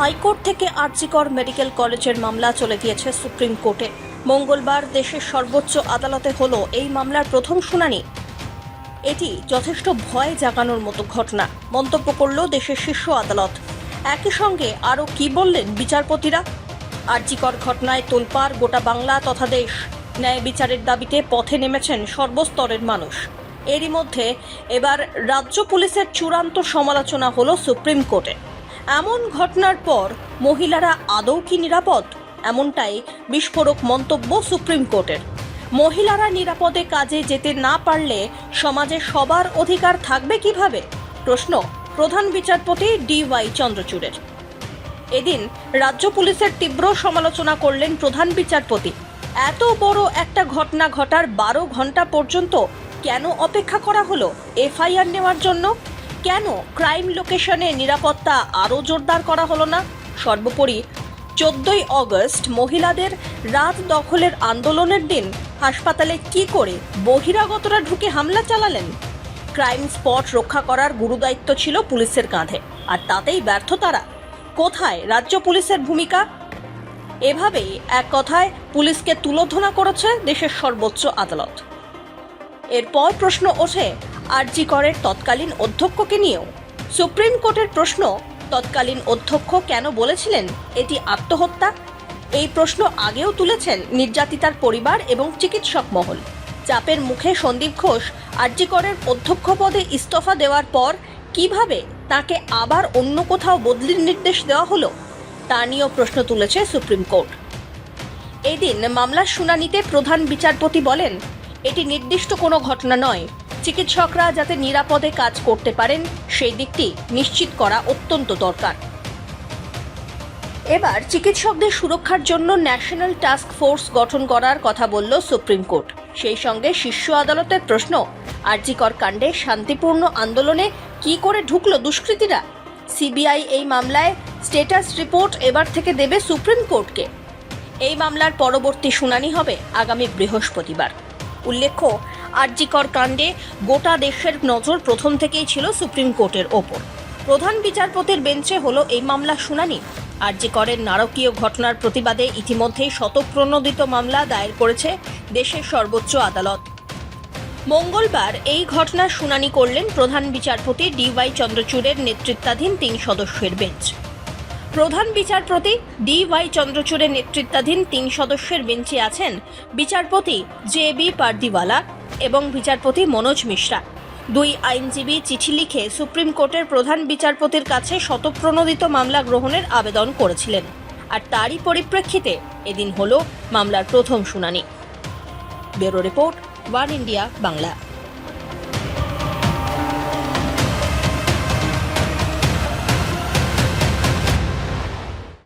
High court থেকে RG Kar medical কলেজের মামলা চলে গিয়েছে সুপ্রিম কোর্টে। মঙ্গলবার দেশের সর্বোচ্চ আদালতে হলো এই মামলার প্রথম শুনানি। এটি যথেষ্ট ভয় জাগানোর মতো ঘটনা, মন্তব্য করল দেশের শীর্ষ আদালত। একই সঙ্গে আরও কি বললেন বিচারপতিরা? আর্জিকর ঘটনায় তোলপাড় গোটা বাংলা তথা দেশ। ন্যায় বিচারের দাবিতে পথে নেমেছেন সর্বস্তরের মানুষ। এরই মধ্যে এবার রাজ্য পুলিশের চূড়ান্ত সমালোচনা হল সুপ্রিম কোর্টে। এমন ঘটনার পর মহিলারা আদৌ কি নিরাপদ? এমনটাই বিস্ফোরক মন্তব্য সুপ্রিম কোর্টের। মহিলারা নিরাপদে কাজে যেতে না পারলে সমাজে সবার অধিকার থাকবে কীভাবে? প্রশ্ন প্রধান বিচারপতি ডি ওয়াই চন্দ্রচূড়ের। এদিন রাজ্য পুলিশের তীব্র সমালোচনা করলেন প্রধান বিচারপতি। এত বড় একটা ঘটনা ঘটার বারো ঘণ্টা পর্যন্ত কেন অপেক্ষা করা হলো? এফআইআর নেওয়ার জন্য কেন ক্রাইম লোকেশনে নিরাপত্তা আরও জোরদার করা হলো না? সর্বোপরি, চোদ্দই অগস্ট মহিলাদের রাত দখলের আন্দোলনের দিন হাসপাতালে কি করে বহিরাগতরা ঢুকে হামলা চালালেন? ক্রাইম স্পট রক্ষা করার গুরুদায়িত্ব ছিল পুলিশের কাঁধে। আর তাতেই ব্যর্থ তারা। কোথায় রাজ্য পুলিশের ভূমিকা? এভাবেই এক কথায় পুলিশকে তুলোধনা করেছে দেশের সর্বোচ্চ আদালত। এরপর প্রশ্ন ওঠে আরজি করের তৎকালীন অধ্যক্ষকে নিয়েও। সুপ্রিম কোর্টের প্রশ্ন, তৎকালীন অধ্যক্ষ কেন বলেছিলেন এটি আত্মহত্যা? এই প্রশ্ন আগেও তুলেছেন নির্যাতিতার পরিবার এবং চিকিৎসক মহল। চাপের মুখে সন্দীপ ঘোষ আরজি করের অধ্যক্ষ পদে ইস্তফা দেওয়ার পর কীভাবে তাকে আবার অন্য কোথাও বদলির নির্দেশ দেওয়া হলো, তা নিয়েও প্রশ্ন তুলেছে সুপ্রিম কোর্ট। এদিন মামলার শুনানিতে প্রধান বিচারপতি বলেন, এটি নির্দিষ্ট কোনো ঘটনা নয় চিকিৎসকরা যাতে নিরাপদে কাজ করতে পারেন, সেই দিকটি নিশ্চিত করা অত্যন্ত দরকার। এবার চিকিৎসকদের সুরক্ষার জন্য ন্যাশনাল টাস্ক ফোর্স গঠন করার কথা বলল সুপ্রিম কোর্ট। সেই সঙ্গে শীর্ষ আদালতের প্রশ্ন, আরজিকর কাণ্ডে শান্তিপূর্ণ আন্দোলনে কি করে ঢুকলো দুষ্কৃতীরা? সিবিআই এই মামলায় স্টেটাস রিপোর্ট এবার থেকে দেবে সুপ্রিম কোর্টকে। এই মামলার পরবর্তী শুনানি হবে আগামী বৃহস্পতিবার। উল্লেখ্য আরজিকর কাণ্ডে গোটা দেশের নজর প্রথম থেকেই ছিল সুপ্রিম কোর্টের ওপর। প্রধান বিচারপতির বেঞ্চে হলো এই মামলার শুনানি। আরজিকরের নারকীয় ঘটনার প্রতিবাদে ইতিমধ্যেই শতপ্রণোদিত মামলা দায়ের করেছে দেশের সর্বোচ্চ আদালত। মঙ্গলবার এই ঘটনার শুনানি করলেন প্রধান বিচারপতি ডিওয়াই চন্দ্রচূড়ের নেতৃত্বাধীন তিন সদস্যের বেঞ্চ। প্রধান বিচারপতি ডি ওয়াই চন্দ্রচূড়ের নেতৃত্বাধীন তিন সদস্যের বেঞ্চে আছেন বিচারপতি জে বি পার্দিওয়ালা এবং বিচারপতি মনোজ মিশ্রা। দুই আইনজীবী চিঠি লিখে সুপ্রিম কোর্টের প্রধান বিচারপতির কাছে শতপ্রণোদিত মামলা গ্রহণের আবেদন করেছিলেন। আর তারই পরিপ্রেক্ষিতে এদিন হল মামলার প্রথম শুনানি। Bureau report, one India, Bangla.